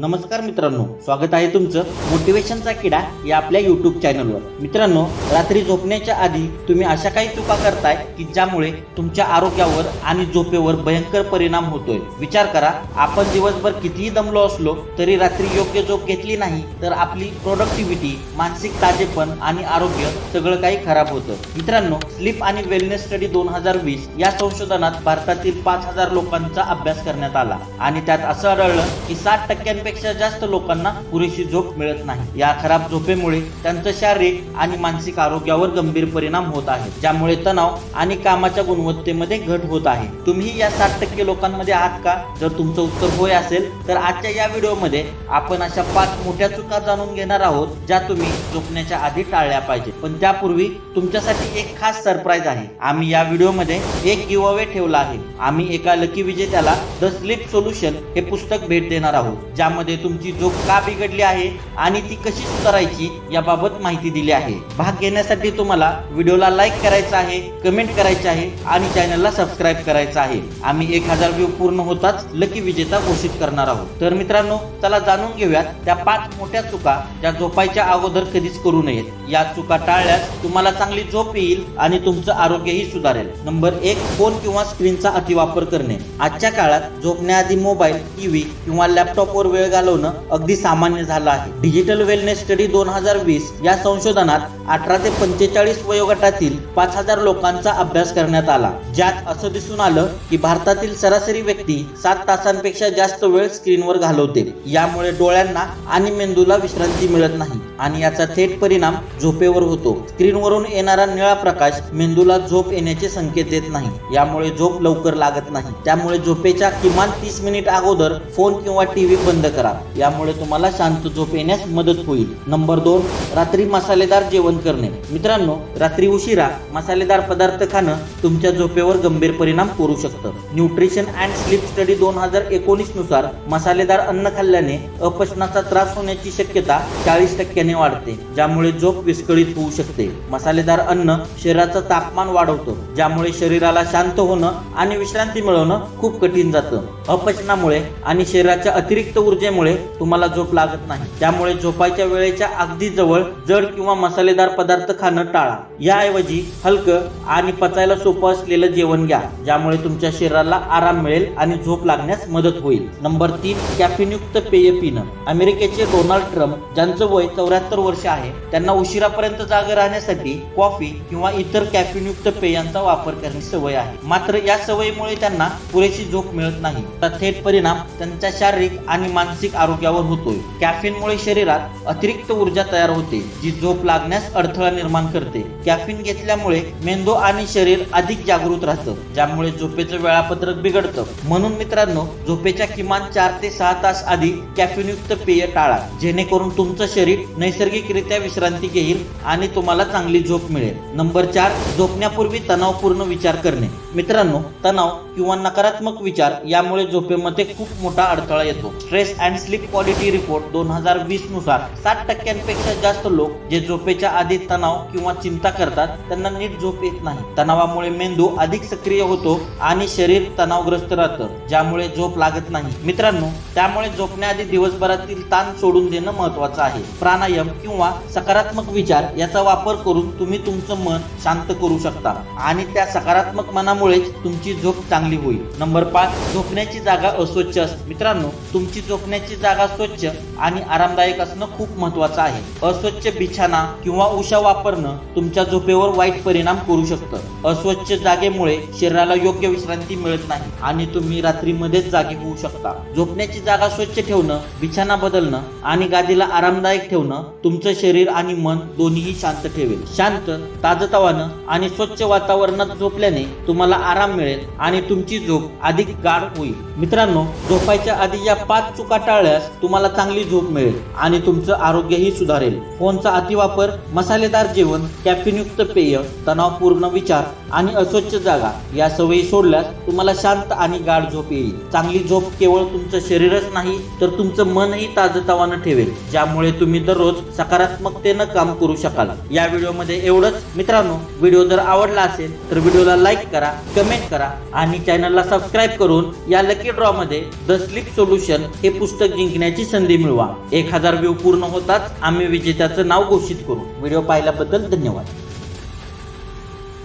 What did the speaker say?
नमस्कार मित्रांनो स्वागत आहे तुमचं मोटिवेशनचा किडा या आपल्या युट्यूब चॅनलवर मित्रांनो रात्री झोपण्याच्या आधी तुम्ही अशा काही चुका करताय की ज्यामुळे तुमच्या आरोग्यावर आणि झोपेवर भयंकर परिणाम होतोय. विचार करा आपण दिवसभर कितीही दमलो असलो तरी रात्री योग्य झोप घेतली नाही तर आपली प्रोडक्टिव्हिटी मानसिक ताजेपण आणि आरोग्य सगळं काही खराब होतं. मित्रांनो स्लीप आणि वेलनेस स्टडी दोन हजार वीस या संशोधनात भारतातील पाच हजार लोकांचा अभ्यास करण्यात आला. आणि त्यात असं आढळलं की साठ पेक्षा जास्त लोकांना पुरेशी झोप मिळत नाही. या खराब झोपेमुळे त्यांचं शारीरिक आणि मानसिक आरोग्यावर गंभीर परिणाम होत आहे ज्यामुळे तणाव आणि कामाच्या गुणवत्तेमध्ये घट होत आहे. तुम्ही या साठ टक्के लोकांमध्ये आहात का? जर तुमचं उत्तर होय असेल तर आजच्या या व्हिडिओमध्ये आपण अशा पाच मोठ्या चुका जाणून घेणार आहोत ज्या तुम्ही झोपण्याच्या आधी टाळल्या पाहिजे पण त्यापूर्वी तुमच्यासाठी एक खास सरप्राईज आहे. आम्ही या व्हिडिओमध्ये एक गिव अवे ठेवला आहे. आम्ही एका लकी विजेत्याला द स्लीप सोल्युशन हे पुस्तक भेट देणार आहोत यामध्ये तुमची झोप का बिघडली आहे आणि ती कशी सुधारायची याबाबत माहिती दिली आहे. भाग घेण्यासाठी तुम्हाला व्हिडिओला लाईक करायचा आहे कमेंट करायचे आहे आणि चॅनलला सबस्क्राईब करायचं आहे. आम्ही एक हजार व्ह्यू पूर्ण होताच लकी विजेता घोषित करणार आहोत. तर मित्रांनो चला जाणून घेऊयात त्या पाच मोठ्या चुका ज्या झोपायच्या अगोदर कधीच करू नयेत. या चुका टाळल्यास तुम्हाला चांगली झोप येईल आणि तुमचं आरोग्यही सुधारेल. नंबर एक फोन किंवा स्क्रीनचा अतिवापर करणे. आजच्या काळात झोपण्याआधी मोबाईल टीव्ही किंवा लॅपटॉपवर वेळ घालवणं अगदी सामान्य झालं आहे. डिजिटल वेलनेस स्टडी दोन हजार वीस या संशोधनात अठरा ते पंचेचाळीस वयोगटातील पाच हजार लोकांचा अभ्यास करण्यात आला. ज्यात असं दिसून आलं की भारतातील सरासरी व्यक्ती सात तासांपेक्षा जास्त वेळ स्क्रीनवर घालवते. यामुळे डोळ्यांना आणि मेंदूला विश्रांती मिळत नाही आणि याचा थेट परिणाम झोपेवर होतो. स्क्रीनवरून येणारा निळा प्रकाश मेंदूला झोप येण्याचे संकेत देत नाही. यामुळे झोप लवकर लागत नाही. त्यामुळे झोपेच्या किमान तीस मिनिट अगोदर फोन किंवा टीव्ही बंद करा. यामुळे तुम्हाला शांत झोप येण्यास मदत होईल. नंबर दोन रात्री मसालेदार जेवण करणे. मित्रांनो रात्री उशिरा मसालेदार पदार्थ खाणं तुमच्या झोपेवर गंभीर परिणाम करू शकतं. न्यूट्रिशन अँड स्लीप स्टडी दोन हजार एकोणीसनुसार मसालेदार अन्न खाल्ल्याने अपचनाचा त्रास होण्याची शक्यता चाळीस टक्क्याने वाढते ज्यामुळे झोप विस्कळीत होऊ शकते. मसालेदार अन्न शरीराचं तापमान वाढवतं ज्यामुळे शरीराला शांत होणं आणि विश्रांती मिळवणं खूप कठीण जातं. अपचनामुळे आणि शरीराच्या अतिरिक्त ऊर्जेमुळे तुम्हाला झोप लागत नाही. त्यामुळे झोपायच्या वेळेच्या अगदी जवळ जड किंवा मसालेदार पदार्थ खाणं टाळा. याऐवजी हलकं आणि पचायला सोपं असलेलं जेवण घ्या ज्यामुळे तुमच्या शरीराला आराम मिळेल आणि झोप लागण्यास मदत होईल. नंबर तीन कॅफिनयुक्त पेय पिणं. अमेरिकेचे डोनाल्ड ट्रम्प ज्यांचं वय चौऱ्याहत्तर वर्ष आहे त्यांना उशिरापर्यंत जागे राहण्यासाठी कॉफी किंवा इतर कॅफिनयुक्त पेयांचा वापर करण्याची सवय आहे. मात्र या सवयीमुळे त्यांना पुरेशी झोप मिळत नाही. तर थेट परिणाम त्यांच्या शारीरिक आणि मानसिक मानसिक आरोग्यावर होतोय. कॅफिनमुळे शरीरात अतिरिक्त ऊर्जा तयार होते जी झोप लागण्यास अडथळा निर्माण करते. कॅफिन घेतल्यामुळे मेंदू आणि शरीर अधिक जागृत राहतं ज्यामुळे झोपेचं वेळापत्रक बिघडतं. म्हणून मित्रांनो झोपेच्या किमान चार ते सहा तास आधी कॅफिनयुक्त पेय टाळा जेणेकरून तुमचं शरीर नैसर्गिकरित्या विश्रांती घेईल आणि तुम्हाला चांगली झोप मिळेल. नंबर चार झोपण्यापूर्वी तणावपूर्ण विचार करणे. मित्रांनो तणाव किंवा नकारात्मक विचार यामुळे झोपेमध्ये खूप मोठा अडथळा येतो. Stress and sleep quality report दोन हजार वीसनुसार सात टक्क्यांपेक्षा जास्त लोक जे झोपेच्या आधी तणाव किंवा चिंता करतात त्यांना नीट झोप येत नाही. तणावामुळे मेंदू अधिक सक्रिय होतो आणि शरीर तणावग्रस्त राहतं ज्यामुळे झोप लागत नाही. मित्रांनो त्यामुळे झोपण्याआधी दिवसभरातील ताण सोडून देणं महत्वाचं आहे. प्राणायाम किंवा सकारात्मक विचार याचा वापर करून तुम्ही तुमचं मन शांत करू शकता आणि त्या सकारात्मक मनामुळेच तुमची झोप चांगली होईल. नंबर पाच झोपण्याची जागा अस्वच्छ असते. मित्रांनो तुमची झोप झोपण्याची जागा स्वच्छ आणि आरामदायक असणं खूप महत्वाचं आहे. अस्वच्छ बिछाना किंवा उषा वापरणं तुमच्या झोपेवर वाईट परिणाम करू शकतं. अस्वच्छ जागेमुळे शरीराला योग्य विश्रांती मिळत नाही आणि तुम्ही रात्रीमध्येच जागे होऊ शकता. झोपण्याची जागा स्वच्छ ठेवणं बिछाना बदलणं आणि गादीला आरामदायक ठेवणं तुमचं शरीर आणि मन दोन्हीही शांत ठेवेल. शांत ताजतवानं आणि स्वच्छ वातावरणात झोपल्याने तुम्हाला आराम मिळेल आणि तुमची झोप अधिक गाढ होईल. मित्रांनो झोपायच्या आधी या पाच चुका टाळल्यास तुम्हाला चांगली झोप मिळेल आणि तुमचं आरोग्यही सुधारेल. फोनचा अतिवापर मसालेदार जेवण कॅफिनयुक्त पेय तणावपूर्ण विचार आणि अस्वच्छ जागा या सवयी सोडल्यास तुम्हाला शांत आणि गाढ झोप येईल. चांगली झोप केवळ तुमचं शरीरच नाही तर तुमचं मनही ताजतवानं ठेवेल ज्यामुळे तुम्ही दररोज सकारात्मकतेनं काम करू शकाल. या व्हिडिओमध्ये एवढंच. मित्रांनो व्हिडिओ जर आवडला असेल तर व्हिडिओला लाईक करा कमेंट करा आणि चॅनलला सबस्क्राईब करून या लकी ड्रॉ मध्ये द स्लीप सोल्युशन हे पुस्तक जिंकण्याची संधी मिळवा. एक हजार व्ह्यू पूर्ण होताच आम्ही विजेत्याचं नाव घोषित करू. व्हिडिओ पाहिल्याबद्दल धन्यवाद.